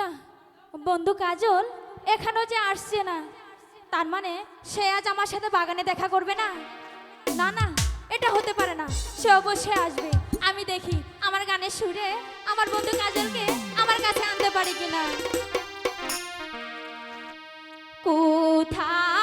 না, বন্ধু কাজল, এখানেও যে আসছে না। তার মানে সে আজ আমার সাথে বাগানে দেখা করবে না? না না, এটা হতে পারে না। সে অবশ্যই আসবে। আমি দেখি আমার গানের সুরে আমার বন্ধু কাজলকে আমার কাছে আনতে পারি কিনা। কোথায়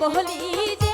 কহলি